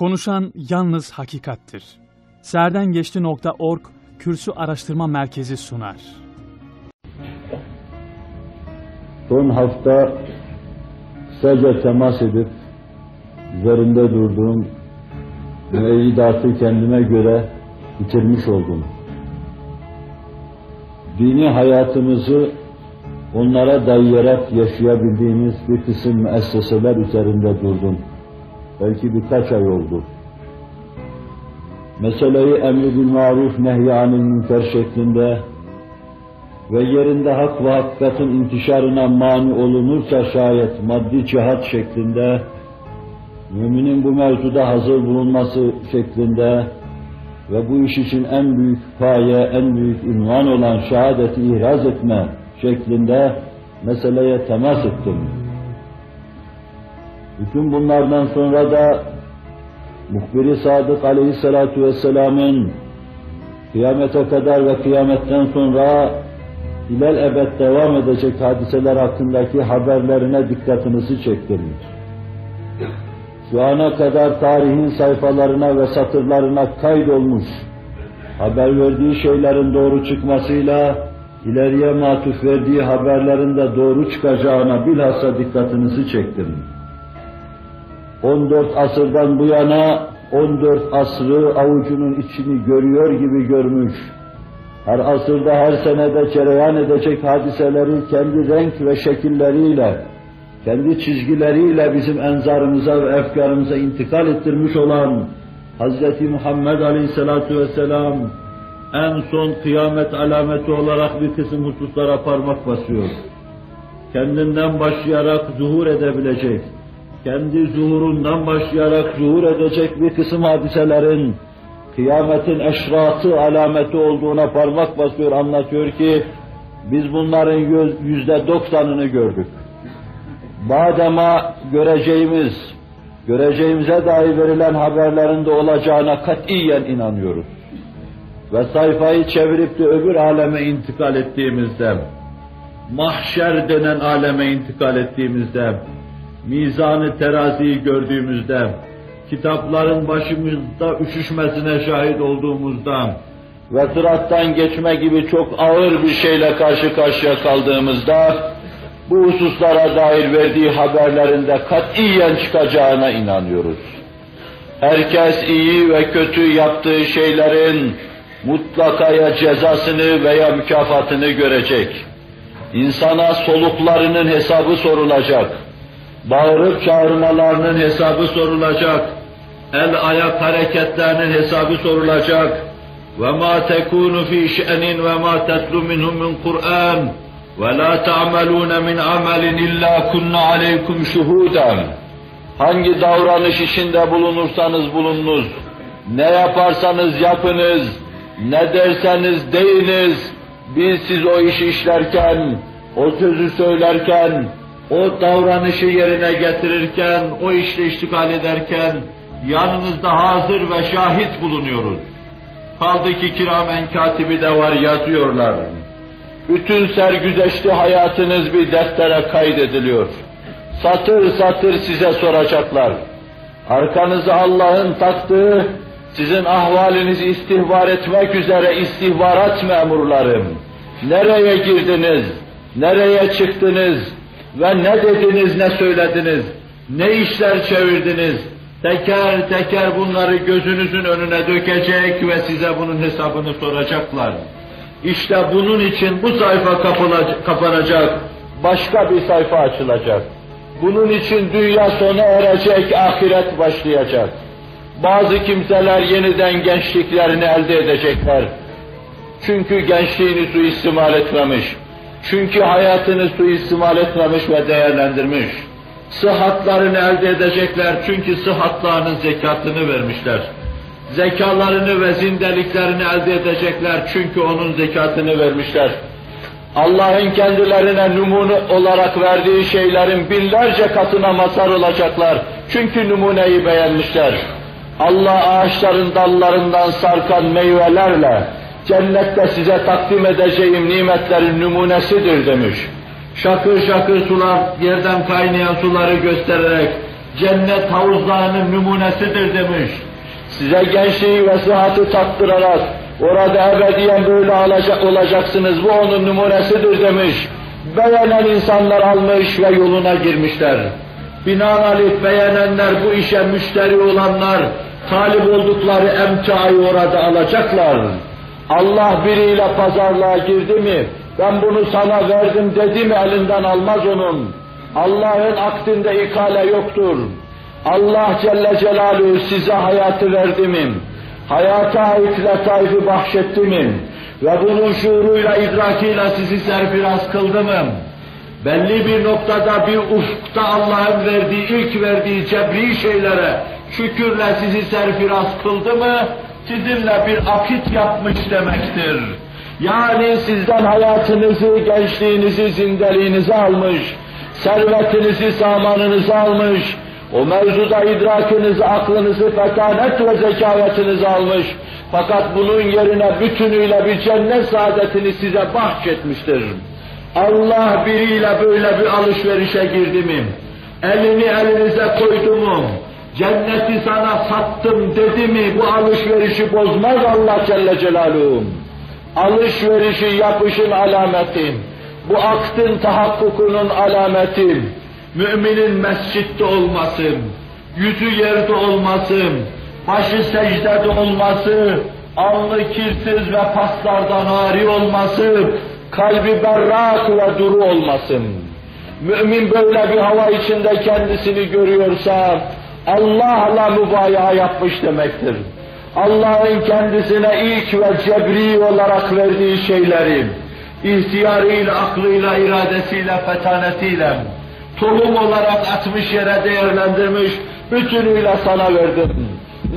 Konuşan yalnız hakikattir. Serdengeçti.org Kürsü Araştırma Merkezi sunar. Son hafta kısaca temas edip üzerinde durduğum müeyyidatı kendime göre bitirmiş oldum. Dini hayatımızı onlara dayayarak yaşayabildiğimiz bir kısım müesseseler üzerinde durdum. Belki birkaç ay oldu. Meseleyi emri bil maruf nehyanil münker şeklinde ve yerinde hak ve hakikatin intişarına mani olunursa şayet maddi cihat şeklinde, müminin bu mevzuda hazır bulunması şeklinde ve bu iş için en büyük paye, en büyük ünvan olan şehadeti ihraz etme şeklinde meseleye temas ettim. Bütün bunlardan sonra da Muhbir-i Sadık Aleyhisselatü Vesselam'ın kıyamete kadar ve kıyametten sonra ilel ebed devam edecek hadiseler hakkındaki haberlerine dikkatinizi çektim. Şu ana kadar tarihin sayfalarına ve satırlarına kaydolmuş, haber verdiği şeylerin doğru çıkmasıyla ileriye matuf verdiği haberlerin de doğru çıkacağına bilhassa dikkatinizi çektim. 14 asırdan bu yana 14 asrı avucunun içini görüyor gibi görmüş, her asırda her senede cereyan edecek hadiseleri kendi renk ve şekilleriyle, kendi çizgileriyle bizim enzarımıza ve efkarımıza intikal ettirmiş olan Hz. Muhammed Aleyhisselatü Vesselam en son kıyamet alameti olarak bir kısım hususlara parmak basıyor. Kendinden başlayarak zuhur edebilecek, kendi zuhurundan başlayarak zuhur edecek bir kısım hadiselerin kıyametin eşratı alameti olduğuna parmak basıyor, anlatıyor ki biz bunların yüzde doksanını gördük. Badema göreceğimiz, göreceğimize dair verilen haberlerin de olacağına katiyen inanıyoruz. Ve sayfayı çevirip de öbür aleme intikal ettiğimizde, mahşer denen aleme intikal ettiğimizde, mizanı teraziyi gördüğümüzde, kitapların başımızda üşüşmesine şahit olduğumuzda ve sırattan geçme gibi çok ağır bir şeyle karşı karşıya kaldığımızda bu hususlara dair verdiği haberlerinde katiyen çıkacağına inanıyoruz. Herkes iyi ve kötü yaptığı şeylerin mutlakaya cezasını veya mükafatını görecek. İnsana soluklarının hesabı sorulacak. Bağırıp çağırmalarının hesabı sorulacak el ayak hareketlerinin hesabı sorulacak. Ve ma tekunu fi şe'nin ve ma tetlu minhum min Kur'an ve la ta'malun min amelin illa kunna aleykum şuhudan. Hangi davranış içinde bulunursanız bulununuz, ne yaparsanız yapınız, ne derseniz deyiniz, biz siz o işi işlerken, o sözü söylerken, o davranışı yerine getirirken, o işle iştigal ederken, yanınızda hazır ve şahit bulunuyoruz. Kaldı ki kiramen katibi de var yazıyorlar. Bütün sergüzeşli hayatınız bir deftere kaydediliyor. Satır satır size soracaklar. Arkanızı Allah'ın taktığı, sizin ahvalinizi istihbar etmek üzere istihbarat memurlarım. Nereye girdiniz, nereye çıktınız ve ne dediniz, ne söylediniz, ne işler çevirdiniz, teker teker bunları gözünüzün önüne dökecek ve size bunun hesabını soracaklar. İşte bunun için bu sayfa kapanacak, başka bir sayfa açılacak. Bunun için dünya sona erecek, ahiret başlayacak. Bazı kimseler yeniden gençliklerini elde edecekler. Çünkü gençliğini suistimal etmemiş. Çünkü hayatını suistimal etmemiş ve değerlendirmiş sıhhatlarını elde edecekler çünkü sıhhatlarının zekatını vermişler. Zekalarını ve zindeliklerini elde edecekler çünkü onun zekatını vermişler. Allah'ın kendilerine numune olarak verdiği şeylerin binlerce katına mazhar olacaklar. Çünkü numuneyi beğenmişler. Allah ağaçların dallarından sarkan meyvelerle cennette size takdim edeceğim nimetlerin numunesidir demiş şakır şakır sular, yerden kaynayan suları göstererek cennet havuzlarının numunesidir demiş. Size gençliği ve sıhhati tattırarak orada ebediyen böyle alacak, olacaksınız, bu onun numunesidir demiş. Beğenen insanlar almış ve yoluna girmişler. Binaenaleyh beğenenler bu işe müşteri olanlar, talip oldukları emtiayı orada alacaklar. Allah biriyle pazarlığa girdi mi, ben bunu sana verdim dedi mi elinden almaz onun. Allah'ın akdinde ikale yoktur. Allah Celle Celaluhu size hayatı verdi mi? Hayata ait letaifi bahşetti mi? Ve bunun şuuruyla, idrakiyle sizi serfiraz kıldı mı? Belli bir noktada, bir ufukta Allah'ın verdiği, ilk verdiği cebri şeylere şükürle sizi serfiraz kıldı mı? Sizinle bir akit yapmış demektir. Yani sizden hayatınızı, gençliğinizi, zindeliğinizi almış, servetinizi, samanınızı almış, o mevzuda idrakınızı, aklınızı, fetanet ve zekavetinizi almış. Fakat bunun yerine bütünüyle bir cennet saadetini size bahşetmiştir. Allah biriyle böyle bir alışverişe girdi mi? Elini elinize koydu mu? Cenneti sana sattım dedi mi? Bu alışverişi bozmaz Allah Celle Celaluhu. Alışverişi yapışın alameti. Bu aktın tahakkukunun alameti. Müminin mescitte olması, yüzü yerde olması, başı secdede olması, alnı kirsiz ve paslardan ari olması, kalbi berrak ve duru olmasın. Mümin böyle bir hava içinde kendisini görüyorsa, Allah'la mübaya yapmış demektir. Allah'ın kendisine ilk ve cebri olarak verdiği şeyleri, ihtiyarıyla, aklıyla, iradesiyle, fetanetiyle, tohum olarak atmış yere değerlendirmiş, bütünüyle sana verdim.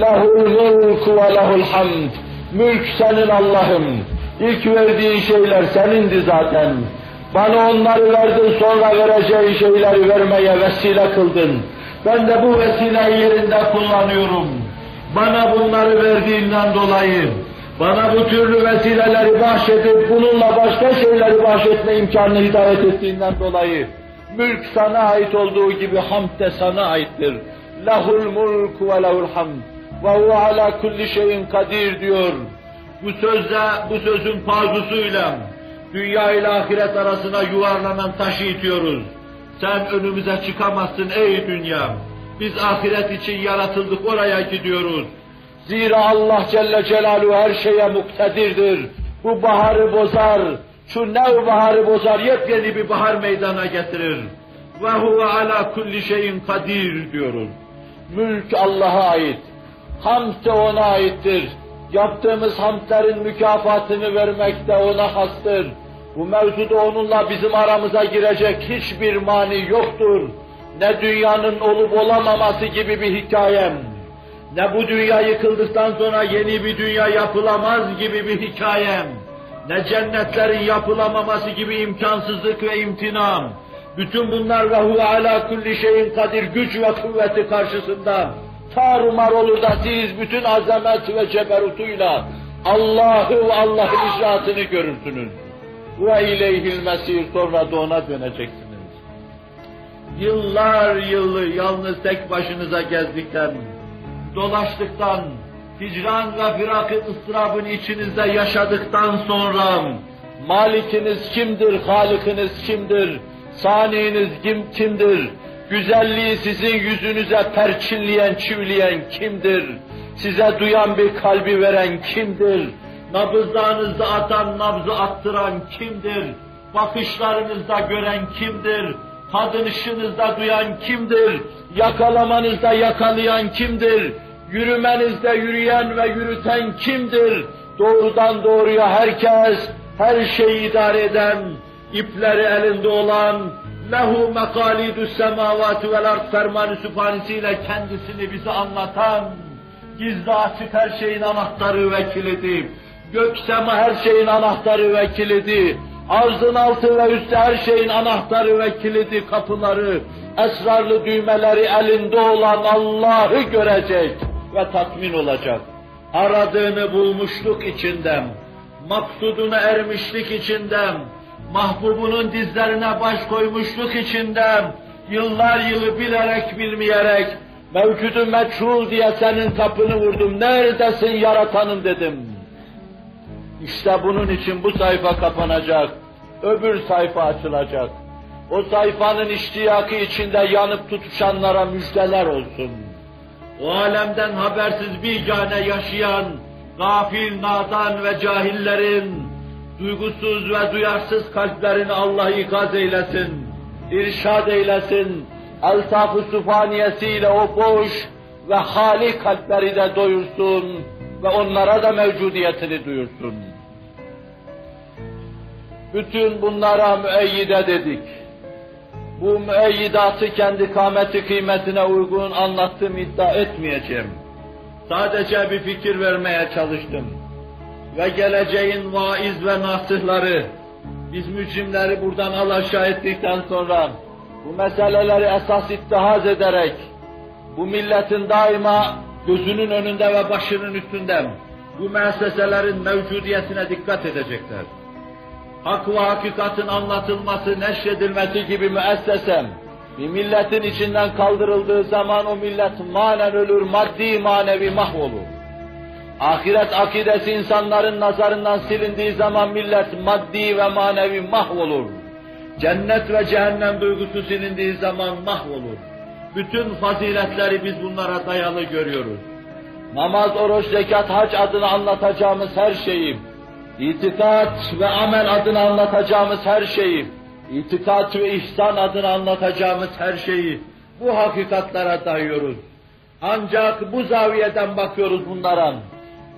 Lehul mulku ve lehul hamd. Mülk senin Allah'ım. İlk verdiğin şeyler senindi zaten. Bana onları verdin sonra vereceğin şeyleri vermeye vesile kıldın. Ben de bu vesileyi yerinde kullanıyorum. Bana bunları verdiğinden dolayı, bana bu türlü vesileleri bahşedip bununla başka şeyleri bahşetme imkanını hidayet ettiğinden dolayı, mülk sana ait olduğu gibi hamd de sana aittir. Lahul mulk ve lehul hamd ve huve ala kulli şeyin kadir diyor. Bu sözle, bu sözün pazusuyla dünya ile ahiret arasına yuvarlanan taşı itiyoruz. Sen önümüze çıkamazsın ey dünya. Biz ahiret için yaratıldık oraya gidiyoruz. Zira Allah Celle Celaluhu her şeye muktedirdir. Bu baharı bozar, şu nev baharı bozar, yepyeni bir bahar meydana getirir. Ve huve ala kulli şeyin kadir diyoruz. Mülk Allah'a ait. Hamd de ona aittir. Yaptığımız hamdlerin mükafatını vermek de ona hastır. Bu mevzuda onunla bizim aramıza girecek hiçbir mani yoktur. Ne dünyanın olup olamaması gibi bir hikayem, ne bu dünya yıkıldıktan sonra yeni bir dünya yapılamaz gibi bir hikayem, ne cennetlerin yapılamaması gibi imkansızlık ve imtinam, bütün bunlar ve huve ala kulli şeyin kadir güç ve kuvveti karşısında tarumar olur da siz bütün azamet ve ceberutuyla Allah'ı ve Allah'ın icraatını görürsünüz. Ve ileyhil mesir sonra da ona döneceksiniz. Yıllar yılı yalnız tek başınıza gezdikten, dolaştıktan, hicran ve firakın ıstırabını içinizde yaşadıktan sonra malikiniz kimdir, halikiniz kimdir, saniyiniz kim, kimdir, güzelliği sizin yüzünüze perçinleyen, çivleyen kimdir, size duyan bir kalbi veren kimdir, nabızlarınızda atan, nabzı attıran kimdir, bakışlarınızda gören kimdir, tadınışınızda duyan kimdir, yakalamanızda yakalayan kimdir, yürümenizde yürüyen ve yürüten kimdir, doğrudan doğruya herkes, her şeyi idare eden, ipleri elinde olan, lehu mekalidü semavati vel ard fermanı sübhanesiyle kendisini bize anlatan, gizli açık her şeyin anahtarı ve kilidi, gök sema her şeyin anahtarı ve kilidi, arzın altı ve üstü her şeyin anahtarı ve kilidi kapıları, esrarlı düğmeleri elinde olan Allah'ı görecek ve tatmin olacak. Aradığını bulmuşluk içinden, maksuduna ermişlik içinden, mahbubunun dizlerine baş koymuşluk içinden, Yıllar yılı bilerek bilmeyerek mevcudu meçhul diye senin kapını vurdum. Neredesin yaratanım dedim. İşte bunun için bu sayfa kapanacak. Öbür sayfa açılacak. O sayfanın iştiyakı içinde yanıp tutuşanlara müjdeler olsun. O alemden habersiz bir cane yaşayan, gafil, nadan ve cahillerin, duygusuz ve duyarsız kalplerini Allah ikaz eylesin, irşad eylesin, eltaf-ı süphaniyesiyle o boş ve hali kalpleri de doyursun ve onlara da mevcudiyetini duyursun. Bütün bunlara müeyyide dedik. Bu müeyyidatı kendi kâmeti kıymetine uygun anlattım iddia etmeyeceğim. Sadece bir fikir vermeye çalıştım. Ve geleceğin vaiz ve nasihları, biz mücrimleri buradan alaşağı ettikten sonra, bu meseleleri esas ittihaz ederek, bu milletin daima gözünün önünde ve başının üstünde bu müesseselerin mevcudiyetine dikkat edecekler hak ve hakikatin anlatılması, neşredilmesi gibi müessesem, bir milletin içinden kaldırıldığı zaman o millet manen ölür, maddi manevi mahvolur. Ahiret akidesi insanların nazarından silindiği zaman millet maddi ve manevi mahvolur. Cennet ve cehennem duygusu silindiği zaman mahvolur. Bütün faziletleri biz bunlara dayalı görüyoruz. Namaz, oruç, zekat, hac adına anlatacağımız her şeyi, İtikat ve amel adına anlatacağımız her şeyi, itikat ve ihsan adına anlatacağımız her şeyi bu hakikatlere dayıyoruz. Ancak bu zaviyeden bakıyoruz bunlara.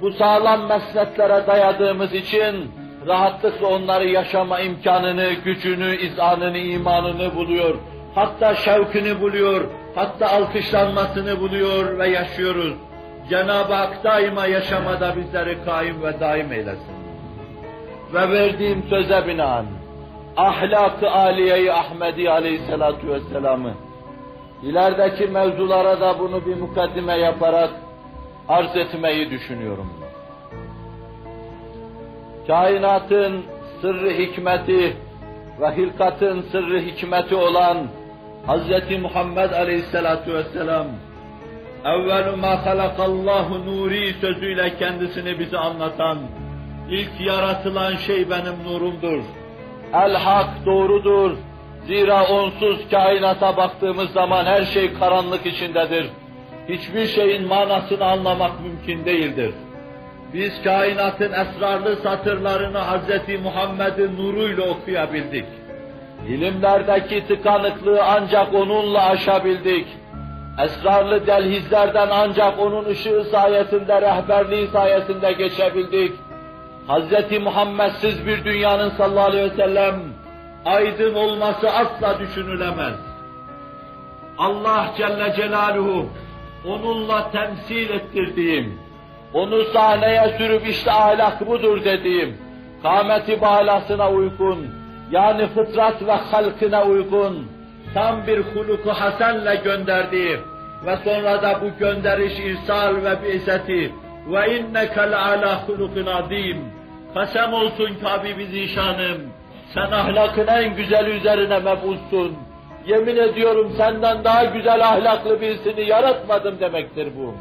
Bu sağlam mesnetlere dayadığımız için rahatlıkla onları yaşama imkanını, gücünü, izanını, imanını buluyor. Hatta şevkini buluyor, hatta alkışlanmasını buluyor ve yaşıyoruz. Cenab-ı Hak daima yaşamada bizleri kaim ve daim eylesin ve verdiğim söze binaen ahlak-ı aliye-i Ahmedi aleyhissalatu vesselam'ı ilerideki mevzulara da bunu bir mukaddime yaparak arz etmeyi düşünüyorum. Kainatın sırrı hikmeti ve hilkatın sırrı hikmeti olan Hz. Muhammed aleyhissalatu vesselam evvelu ma halakallahu nuri sözüyle kendisini bize anlatan İlk yaratılan şey benim nurumdur. El hak doğrudur. Zira onsuz kainata baktığımız zaman her şey karanlık içindedir. Hiçbir şeyin manasını anlamak mümkün değildir. Biz kainatın esrarlı satırlarını Hz. Muhammed'in nuruyla okuyabildik. İlimlerdeki tıkanıklığı ancak onunla aşabildik. Esrarlı delhizlerden ancak onun ışığı sayesinde, rehberliği sayesinde geçebildik. Hz. Muhammedsiz bir dünyanın sallallahu aleyhi ve sellem aydın olması asla düşünülemez. Allah Celle Celaluhu onunla temsil ettirdiğim, onu sahneye sürüp işte ahlak budur dediğim, kâmeti balasına uygun, yani fıtrat ve halkına uygun, tam bir huluku hasenle gönderdiği ve sonra da bu gönderiş irsal ve bi'seti ve inneke le'ala hulukun azim. Kasem olsun ki Habibi Zişanım, sen ahlakın en güzel üzerine mebussun. Yemin ediyorum senden daha güzel ahlaklı birisini yaratmadım demektir bu.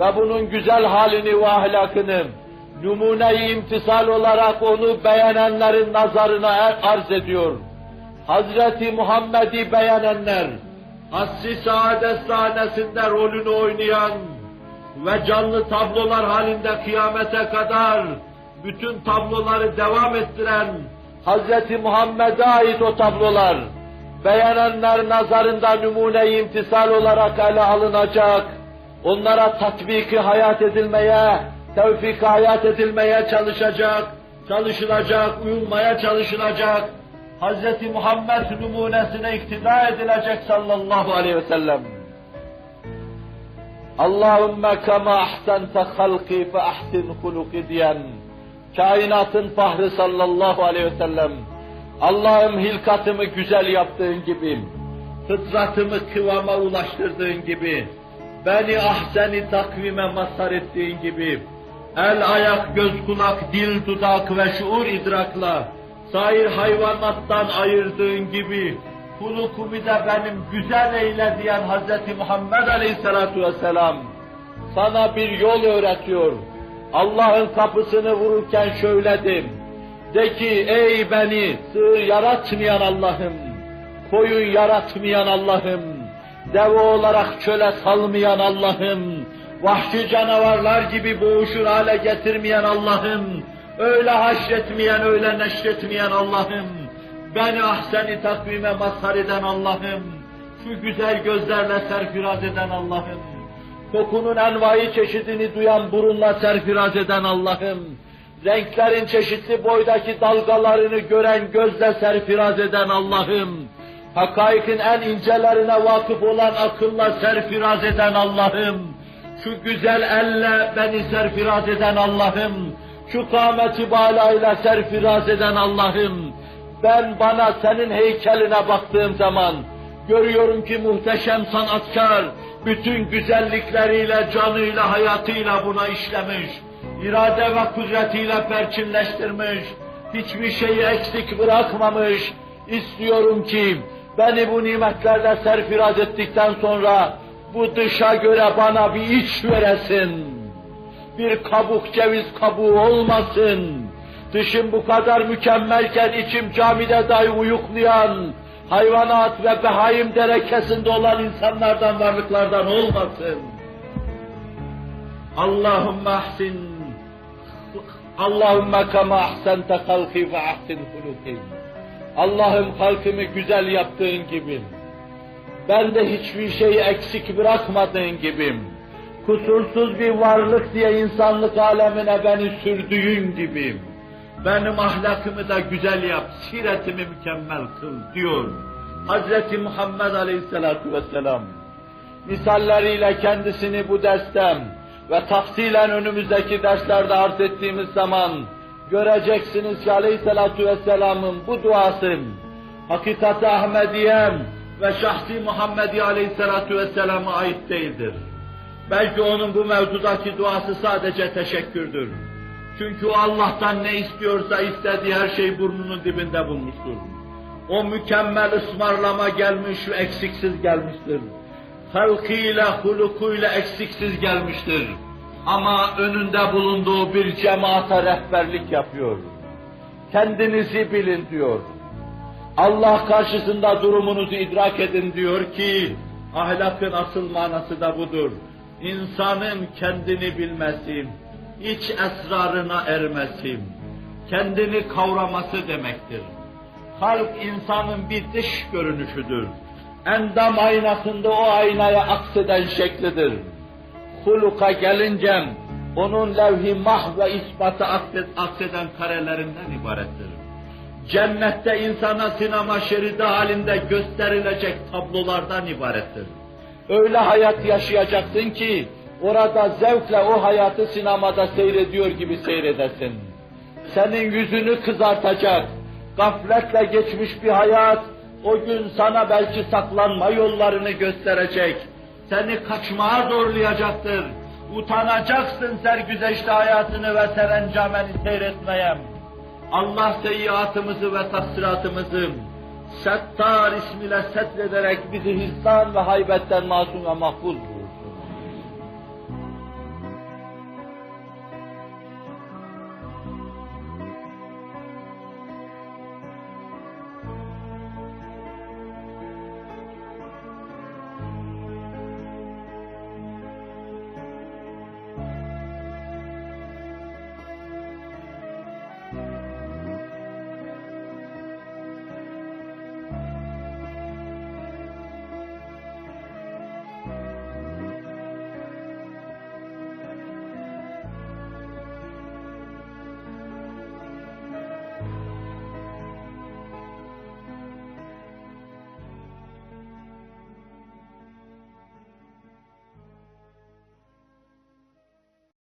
Ve bunun güzel halini ve ahlakını numune-i imtisal olarak onu beğenenlerin nazarına arz ediyor. Hazreti Muhammed'i beğenenler, asri saadet sahnesinde rolünü oynayan ve canlı tablolar halinde kıyamete kadar bütün tabloları devam ettiren Hz. Muhammed'e ait o tablolar, beğenenler nazarında numune-i imtisal olarak ele alınacak, onlara tatbiki hayat edilmeye, tevfik hayat edilmeye çalışacak, çalışılacak, uyulmaya çalışılacak, Hz. Muhammed numunesine iktida edilecek sallallahu aleyhi ve sellem. Allahümme kema ahsente halki fe ahsin huluki diyen, kainatın fahri sallallahu aleyhi ve sellem, Allah'ım hilkatımı güzel yaptığın gibi, fıtratımı kıvama ulaştırdığın gibi, beni ahseni takvime mazhar ettiğin gibi, el, ayak, göz, kulak, dil, dudak ve şuur idrakla, sair hayvanattan ayırdığın gibi, hulukumu da benim güzel eyle diyen Hz. Muhammed Aleyhisselatu Vesselam sana bir yol öğretiyor. Allah'ın kapısını vururken şöyledim. De ki ey beni sığır yaratmayan Allah'ım, koyun yaratmayan Allah'ım, deve olarak çöle salmayan Allah'ım, vahşi canavarlar gibi boğuşur hale getirmeyen Allah'ım, öyle haşretmeyen, öyle neşretmeyen Allah'ım, beni ahseni takvime mazhar eden Allah'ım, şu güzel gözlerle serfiraz eden Allah'ım, kokunun envai çeşidini duyan burunla serfiraz eden Allah'ım, renklerin çeşitli boydaki dalgalarını gören gözle serfiraz eden Allah'ım, hakaikin en incelerine vakıf olan akılla serfiraz eden Allah'ım, şu güzel elle beni serfiraz eden Allah'ım, şu kâmeti bağlayla serfiraz eden Allah'ım, ben bana senin heykeline baktığım zaman, görüyorum ki muhteşem sanatkar, bütün güzellikleriyle, canıyla, hayatıyla buna işlemiş, irade ve kudretiyle perçinleştirmiş, hiçbir şeyi eksik bırakmamış, istiyorum ki, beni bu nimetlerle serfiraz ettikten sonra, bu dışa göre bana bir iç veresin. Bir kabuk ceviz kabuğu olmasın. Dışım bu kadar mükemmelken içim camide dahi uyuklayan, hayvanat ve behaim derekesinde olan insanlardan, varlıklardan olmasın. Allahümme ahsin, Allahümme kema ahsente halki ve ahsin huluki. Allah'ım halkımı güzel yaptığın gibi, ben de hiçbir şeyi eksik bırakmadığın gibi, kusursuz bir varlık diye insanlık alemine beni sürdüğün gibi, benim ahlakımı da güzel yap, siretimi mükemmel kıl diyor. Hazreti Muhammed Aleyhisselatü Vesselam, misalleriyle kendisini bu dersten ve tafsilen önümüzdeki derslerde arz ettiğimiz zaman, göreceksiniz ki Aleyhisselatü Vesselam'ın bu duası, hakikati Ahmediye ve şahsi Muhammedi Aleyhisselatü Vesselam'a ait değildir. Belki onun bu mevzudaki duası sadece teşekkürdür. Çünkü o Allah'tan ne istiyorsa istediği her şey burnunun dibinde bulmuştur. O mükemmel ısmarlama gelmiş ve eksiksiz gelmiştir. Halkıyla, hulukuyla eksiksiz gelmiştir. Ama önünde bulunduğu bir cemaate rehberlik yapıyor. Kendinizi bilin diyor. Allah karşısında durumunuzu idrak edin diyor ki, ahlakın asıl manası da budur. İnsanın kendini bilmesi, iç esrarına ermesi, kendini kavraması demektir. Halk insanın bir dış görünüşüdür. Endam aynasında o aynaya akseden şeklidir. Huluka gelince onun levh-i mah ve ispatı akseden karelerinden ibarettir. Cennette insana sinema şeridi halinde gösterilecek tablolardan ibarettir. Öyle hayat yaşayacaksın ki, orada zevkle o hayatı sinemada seyrediyor gibi seyredesin. Senin yüzünü kızartacak, gafletle geçmiş bir hayat, o gün sana belki saklanma yollarını gösterecek, seni kaçmaya zorlayacaktır. Utanacaksın sergüzeşte hayatını ve serencameni seyretmeye. Allah seyyiatımızı ve taksiratımızı Settar ismiyle setrederek bizi hizdan ve haybetten masum ve mahfuz.